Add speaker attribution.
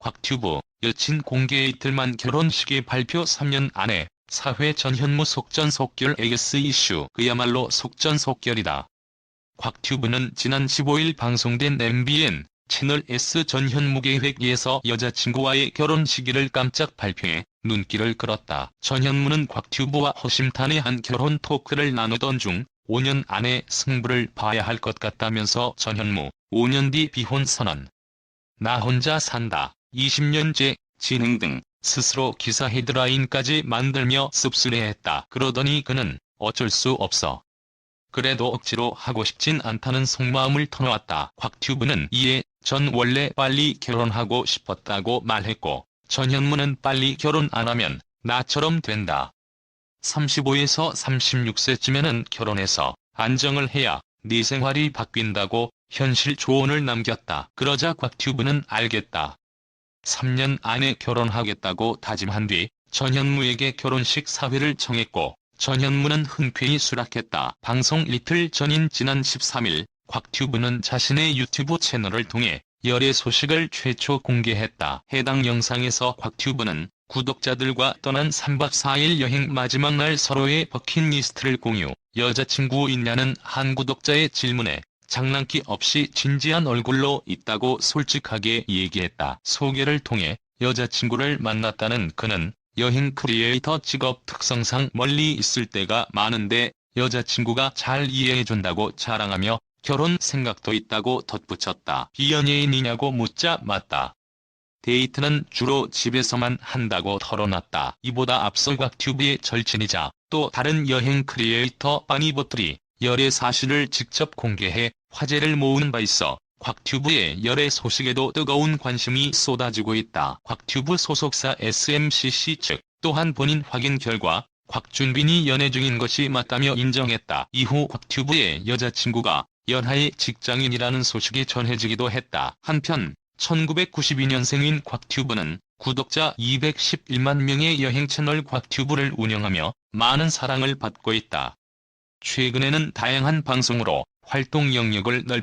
Speaker 1: 곽튜브 여친 공개 이틀만 결혼식의 발표 3년 안에 사회 전현무 속전속결 AS 이슈 그야말로 속전속결이다. 곽튜브는 지난 15일 방송된 MBN 채널 S 전현무 계획에서 여자친구와의 결혼 시기를 깜짝 발표해 눈길을 끌었다. 전현무는 곽튜브와 허심탄회한 결혼 토크를 나누던 중 5년 안에 승부를 봐야 할 것 같다면서 전현무 5년 뒤 비혼 선언. 나 혼자 산다. 20년째 진행 등 스스로 기사 헤드라인까지 만들며 씁쓸해했다. 그러더니 그는 어쩔 수 없어. 그래도 억지로 하고 싶진 않다는 속마음을 터놓았다. 곽튜브는 이에 전 원래 빨리 결혼하고 싶었다고 말했고 전현무는 빨리 결혼 안 하면 나처럼 된다. 35에서 36세쯤에는 결혼해서 안정을 해야 네 생활이 바뀐다고 현실 조언을 남겼다. 그러자 곽튜브는 알겠다. 3년 안에 결혼하겠다고 다짐한 뒤 전현무에게 결혼식 사회를 청했고 전현무는 흔쾌히 수락했다. 방송 이틀 전인 지난 13일 곽튜브는 자신의 유튜브 채널을 통해 열애 소식을 최초 공개했다. 해당 영상에서 곽튜브는 구독자들과 떠난 3박 4일 여행 마지막 날 서로의 버킷리스트를 공유, 여자친구 있냐는 한 구독자의 질문에 장난기 없이 진지한 얼굴로 있다고 솔직하게 얘기했다. 소개를 통해 여자친구를 만났다는 그는 여행 크리에이터 직업 특성상 멀리 있을 때가 많은데 여자친구가 잘 이해해준다고 자랑하며 결혼 생각도 있다고 덧붙였다. 비연예인이냐고 묻자 맞다. 데이트는 주로 집에서만 한다고 털어놨다. 이보다 앞서 곽튜브의 절친이자 또 다른 여행 크리에이터 빠니보틀이 열애 사실을 직접 공개해 화제를 모으는 바 있어 곽튜브의 열애 소식에도 뜨거운 관심이 쏟아지고 있다. 곽튜브 소속사 SMCC 측 또한 본인 확인 결과 곽준빈이 연애 중인 것이 맞다며 인정했다. 이후 곽튜브의 여자친구가 연하의 직장인이라는 소식이 전해지기도 했다. 한편 1992년생인 곽튜브는 구독자 211만 명의 여행 채널 곽튜브를 운영하며 많은 사랑을 받고 있다. 최근에는 다양한 방송으로 활동 영역을 넓